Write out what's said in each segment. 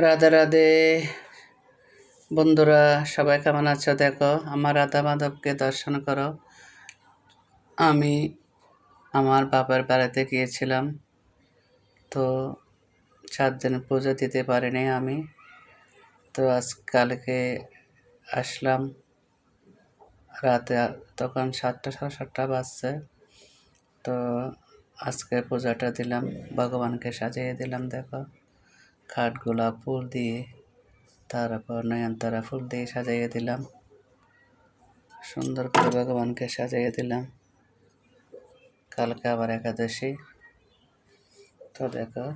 রাধে রাধে। বন্ধুরা, সবাই কেমন আছো? দেখো, আমার রাধা মাধবকে দর্শন করো। আমি আমার বাবার বাড়িতে গিয়েছিলাম। তো চার দিন পুজো দিতে পারিনি আমি। তো আজকালকে আসলাম। রাতে তখন সাতটা, সাড়ে সাতটা বাজছে। তো আজকে পূজাটা দিলাম, ভগবানকে সাজিয়ে দিলাম, দেখো। খাটগুলা ফুল দিয়ে তারপর নয়নতারা ফুল দিয়ে সাজাইয়ে দিলাম। সুন্দর করে ভগবানকে সাজিয়ে দিলাম। কালকে আবার একাদশী। তো দেখো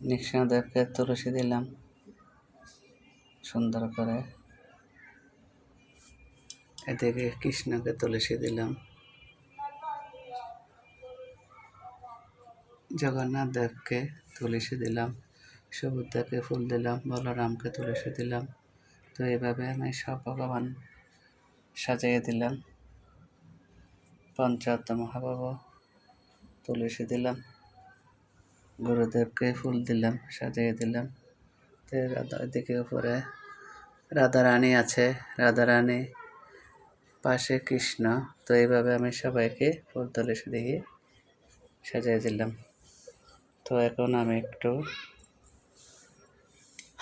নৃসিংহদেবকে তুলসী দিলাম। সুন্দর করে। এদিকে কৃষ্ণকে তুলসী দিলাম। জগন্নাথ দেবকে তুলসী দিলাম সুভদ্রাকে ফুল দিলাম, বলরামকে তুলসী দিলাম। তো এইভাবে আমি সব ভগবান সাজিয়ে দিলাম। পঞ্চায়েত মহাবাবু তুলসী দিলাম, গুরুদেবকে ফুল দিলাম, সাজিয়ে দিলাম। তো রাধা দিকে উপরে রাধারানী আছে, রাধারানী পাশে কৃষ্ণ। তো এইভাবে আমি সবাইকে ফুল তুলসী দিয়ে সাজিয়ে দিলাম। তো এখন আমি একটু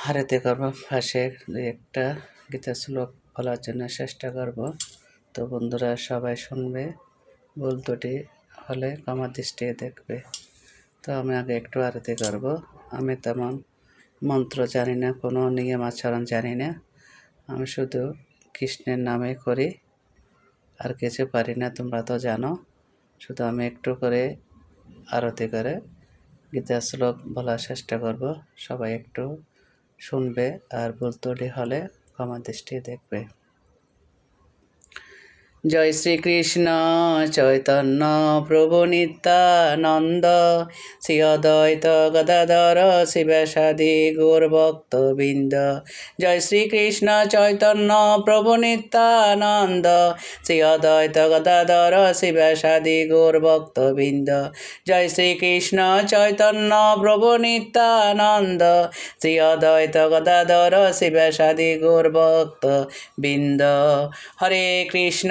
হারেতে করব। ফাঁসে একটা গীতা শ্লোক বলার জন্য চেষ্টা করব। তো বন্ধুরা, সবাই শুনবে, ভুল ত্রুটি হলে ক্ষমা দৃষ্টি দেখবে। তো আমি আগে একটু আরতি করব। আমি তেমন মন্ত্র জানি না, কোনো নিয়ম আচরণ জানি না। আমি শুধু কৃষ্ণের নামে করি, আর কিছু পারি না, তোমরা তো জানো। শুধু আমি একটু করে আরতি করে গীতা শ্লোক বলার চেষ্টা করব। সবাই একটু শুনবে আর ভুল হলে ক্ষমা দৃষ্টি দেখবে। জয় শ্রীকৃষ্ণ, চৈতন্য প্রভু নিত্যানন্দ। শ্রী অদ্বৈত গদাধর শিবাসাদি গৌরভক্তবৃন্দ। জয় শ্রীকৃষ্ণ, চৈতন্য প্রভু নিত্যানন্দ। শ্রী অদ্বৈত গদাধর শিবাসাদি গৌরভক্তবৃন্দ। জয় শ্রীকৃষ্ণ, চৈতন্য প্রভু নিত্যানন্দ। শ্রী অদ্বৈত গদাধর শিবাসাদি গৌরভক্ত বৃন্দ হরে কৃষ্ণ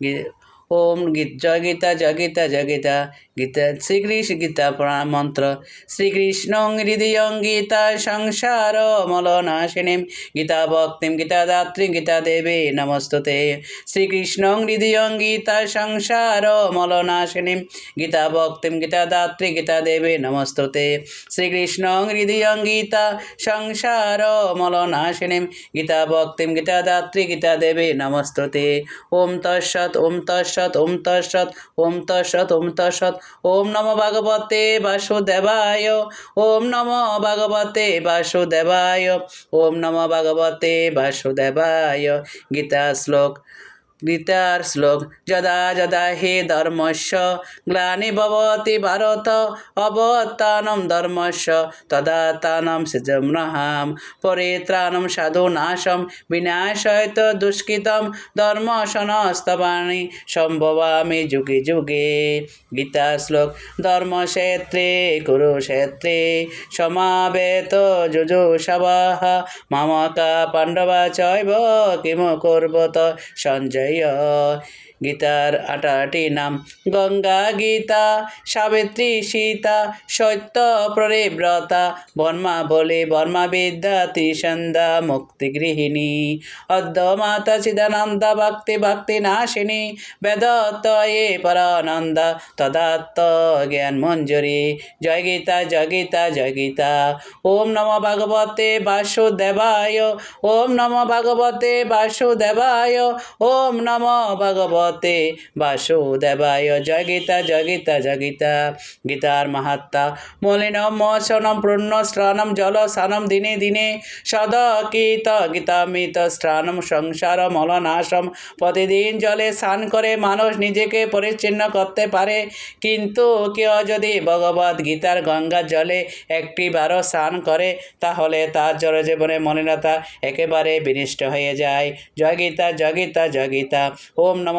গে- ওম গীত জয় গীতা জয় গীতা শ্রীকৃষ্ণ গীতা প্রা- মন্ত্র। শ্রীকৃষ্ণ হৃদয়ং গীতা সংসার মলনাশিনীম গীতা ভক্তিম গীতা দাত্রী গীতা দেবী নমস্তুতে। শ্রীকৃষ্ণ হৃদয়ং গীতা সংসার মলনাশিনীম গীতা ভক্তিম গীতা দাত্রী গীতা দেবী নমস্তুতে। শ্রীকৃষ্ণ হৃদয়ং গীতা সংসার মলনাশিনীম গীতা ভক্তিম গীতা দাত্রী গীতা দেবী নমস্তুতে। ওম তৎসৎ ওম তৎসৎ ওম তৎসৎ ওম তৎসৎ ওম তৎসৎ ওম নম ভগবতে বাসুদেবায় ওম নম ভগবতে বাসুদেবায় ওম নম ভগবতে বাসুদেবায়। গীতা শ্লোক গীতার শ্লোক, যদা যদা হে ধর্মস্য, গ্লানি ভবতি ভারত অবত্থানম ধর্মস্য, তদা তানম সৃজম্নহাম পরিত্রাণম সাধু নাশম, বিনাশয়ত দুষ্কৃতম, ধর্ম সনস্তবাণী, সম্ভবামি যুগে যুগে। গীতা শ্লোক, ধর্মক্ষেত্রে, কুরুক্ষেত্রে, সমাবেত যুজুষবাহ মামকা পাণ্ডবা চৈব কিম করবত সঞ্জয় Yeah. গীতার আটাটি নাম। গঙ্গা গীতা, সাবিত্রী সীতা, সত্য পরিব্রতা বর্মা বলে বর্মা বিদ্যা ত্রিসন্ধা মুক্তি গৃহিণী। অদ্য মাতা চিদানন্দ, ভক্তি ভক্তি নাশিনী, বেদত্তয়ে পরানন্দ, তদাত্ত জ্ঞান মঞ্জুরি। জয় গীতা জয় গীতা জয় গীতা। ওম নম ভগবতে বাসুদেবায়, ওম নম ভগবতে বাসুদেবায়, ওম নম ভগবতে ভগবতে বাসুদেবায় জয় গীতা জয় গীতা জয় গীতা গীতার মাহাত্মা। মলিন মোচনম পূর্ণ স্নানম জল স্নানম দিনে দিনে সদকীত গীতামিত স্নানম, সংসার মলনাশম। প্রতিদিন জলে স্নান করে মানুষ নিজেকে পরিচ্ছিন্ন করতে পারে। কিন্তু কেউ যদি ভগবত গীতার গঙ্গা জলে একটি বারো স্নান করে, তাহলে তার জনজীবনে মলিনতা একেবারে বিনিষ্ট হয়ে যায়। জয় গীতা জয় গীতা জয় গীতা ওম নম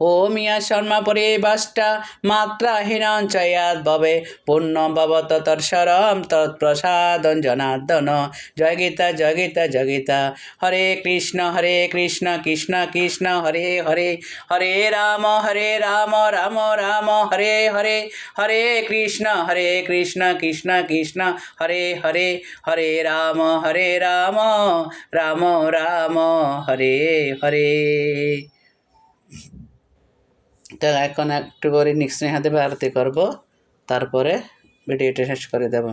ওম ইয়া শর্মা পরিবাষ্টা মাত্রা হীনঞ্চয়াদ ভবে পূর্ণ ভবত তৎসরম তৎপ্রসাদন জনার্দন। জয় গীতা জয় গীতা জয় গীতা। হরে কৃষ্ণ হরে কৃষ্ণ কৃষ্ণ কৃষ্ণ, হরে হরে। হরে রাম হরে রাম রাম রাম, হরে হরে। হরে কৃষ্ণ হরে কৃষ্ণ কৃষ্ণ কৃষ্ণ, হরে হরে। হরে রাম হরে রাম রাম রাম, হরে হরে। তো এখন একটু করে নিক্সনে হাতে আরতি করব, তারপরে ভিডিওটা শেষ করে দেব।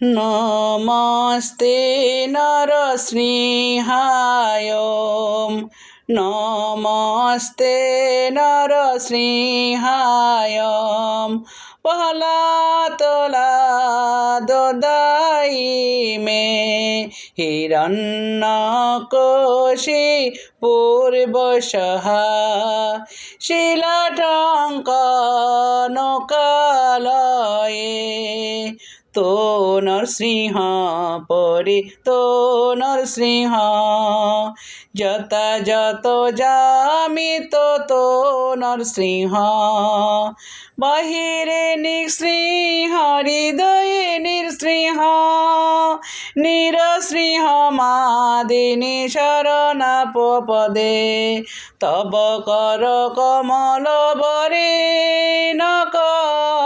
নমস্তে নরসৃহায় নমস্তে নরসৃহায় পহলাতলা দোদাই মে হিরণ্যকোশী পূর্বশহা শিলাটঙ্কনকালয়ে তো নরসিংহ পরি তো নরসিংহ যত জামিত তো তো নরসিংহ বাহিরে নিঃসৃহ হৃদয়ে নিঃসৃহ নিরসৃহ মাদিনী শরণাপদে তব কর কমল বরে নকম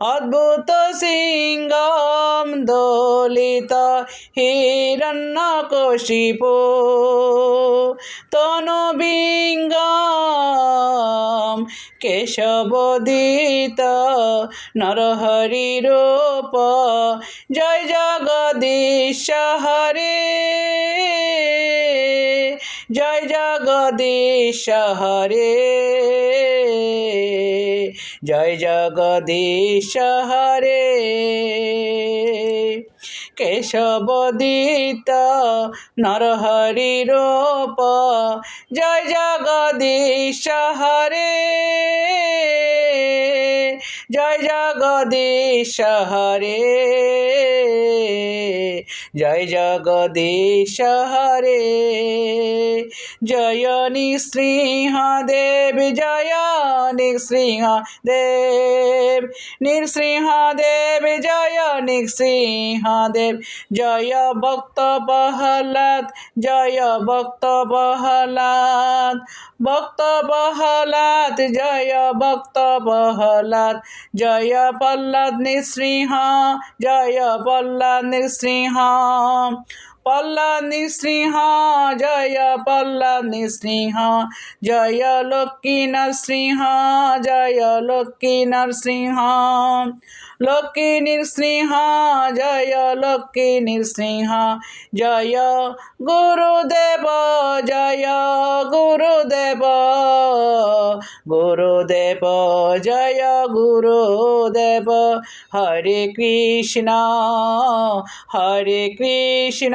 অদ্ভুত সিংহম দোলিত হিরণ্যকশিপ। তনুবিঙ্গম কেশবদিত নরহরি রূপ। জয় জগদীশ হরে। জয় জগদীশ হরে। জয় জগদীশ হরে। কেশবদিত নরহরি রূপ জয় জগদীশ হরে। জয় জগদীশ হরে জয় জগদীশ হরে জয় নৃসিংহ দেব জয় নৃসিংহ দেব নৃসিংহ দেব জয় নৃসিংহ দেব জয় ভক্ত প্রহ্লাদ, জয় ভক্ত প্রহ্লাদ। ভক্ত প্রহ্লাদ, জয় ভক্ত প্রহ্লাদ। জয় প্রহ্লাদ নৃসিংহ জয় প্রহ্লাদ নৃসিংহ প্রহ্লাদ নৃসিংহ জয় প্রহ্লাদ নৃসিংহ জয় লক্ষ্মী নরসিংহ জয় লক্ষ্মী নরসিংহ লক্ষ্মী নৃসিংহ জয় লক্ষ্মী নৃসিংহ জয় গুরুদেব জয় গুরুদেব গুরুদেব জয় গুরুদেব হরে কৃষ্ণ হরে কৃষ্ণ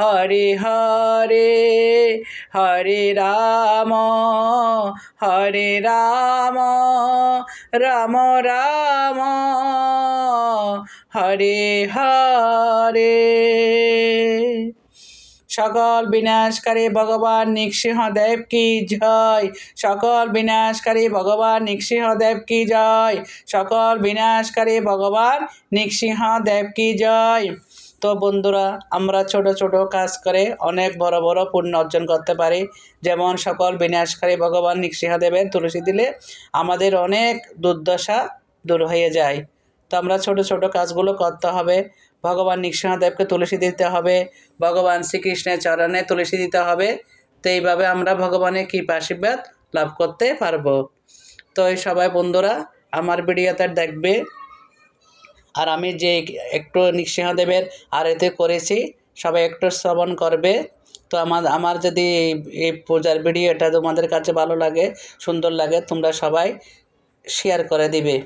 হরে হরে হরে রাম হরে রাম রাম রাম, হরে হরে। সকল বিনাশকারী ভগবান নৃসিংহদেব কি জয়? সকল বিনাশকারী ভগবান নৃসিংহদেব কি জয়? সকল বিনাশকারী ভগবান নৃসিংহদেব কি জয়? তো বন্ধুরা, আমরা ছোট ছোট কাজ করে অনেক বড় বড় পুণ্য অর্জন করতে পারি। যেমন সকল বিনাশকারী ভগবান নৃসিংহদেবের তুলসী দিলে আমাদের অনেক দুর্দশা দূর হয়ে যায়। তো আমরা ছোট ছোট কাজগুলো করতে হবে। ভগবান নৃসিংহদেবকে তুলসী দিতে হবে। ভগবান শ্রীকৃষ্ণের চরণে তুলসী দিতে হবে। তো এইভাবে আমরা ভগবানের কৃপা আশীর্বাদ লাভ করতে পারব। তো এই সবাই বন্ধুরা, আমার ভিডিওতে দেখবে। আর আমি যে একটু নৃসিংহদেবের আর এতে করেছি, সবাই একটু শ্রবণ করবে। তো আমার আমার যদি এই- পূজার ভিডিওটা তোমাদের কাছে ভালো লাগে, সুন্দর লাগে, তোমরা সবাই শেয়ার করে দিবে।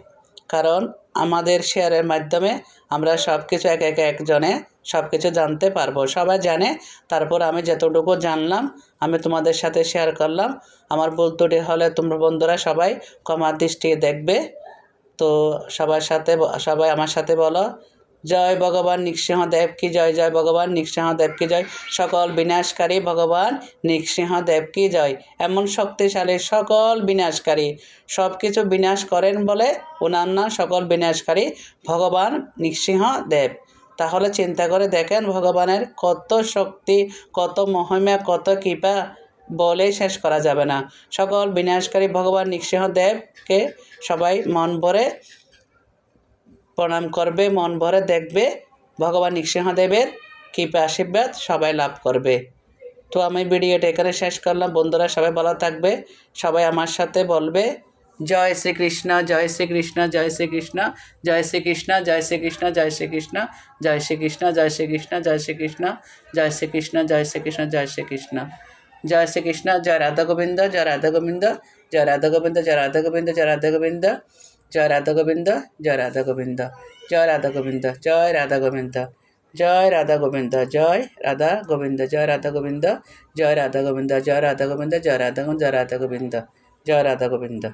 কারণ আমাদের শেয়ারের মাধ্যমে আমরা সব কিছু এক এক একজনে সব কিছু জানতে পারব। সবাই জানে, তারপর আমি যতটুকু জানলাম, আমি তোমাদের সাথে শেয়ার করলাম। আমার বলতে হলে তোমরা বন্ধুরা সবাই কমার দৃষ্টি দেখবে। তো সবার সাথে সবাই আমার সাথে বলো। জয় ভগবান নৃসিংহদেব কি জয়? জয় ভগবান নৃসিংহদেব কি জয়? সকল বিনাশকারী ভগবান নৃসিংহদেব কি জয়? এমন শক্তিশালী সকল বিনাশকারী। সব কিছু বিনাশ করেন বলে ওনার সকল বিনাশকারী ভগবান নৃসিংহদেব। তাহলে চিন্তা করে দেখেন ভগবানের কত শক্তি, কত মহিমা, কত কৃপা। বলে শেষ করা যাবে না সকল বিনাশকারী ভগবান নৃসিংহদেবকে সবাই মন ভরে প্রণাম করবে মন ভরে দেখবে ভগবান নৃসিংহদেবের কৃপা আশীর্বাদ সবাই লাভ করবে তো আমি ভিডিওটা এখানে শেষ করলাম বন্ধুরা সবাই ভালো থাকবে সবাই আমার সাথে বলবে জয় জয় শ্রীকৃষ্ণ জয় শ্রীকৃষ্ণ জয় শ্রীকৃষ্ণ জয় শ্রীকৃষ্ণ জয় শ্রীকৃষ্ণ জয় শ্রীকৃষ্ণ জয় শ্রীকৃষ্ণ জয় শ্রীকৃষ্ণ জয় শ্রীকৃষ্ণ জয় শ্রীকৃষ্ণ জয় শ্রীকৃষ্ণ জয় শ্রীকৃষ্ণ জয় রাধা গোবিন্দ জয় রাধা গোবিন্দ জয় রাধা গোবিন্দ জয় রাধা গোবিন্দ জয় রাধা গোবিন্দ জয় রাধা গোবিন্দ জয় রাধা গোবিন্দ জয় রাধা গোবিন্দ জয় রাধা গোবিন্দ জয় রাধা গোবিন্দ জয় রাধা গোবিন্দ জয় রাধা গোবিন্দ জয় রাধা গোবিন্দ জয় রাধা গোবিন্দ জয় রাধা জয় রাধা গোবিন্দ জয় রাধা গোবিন্দ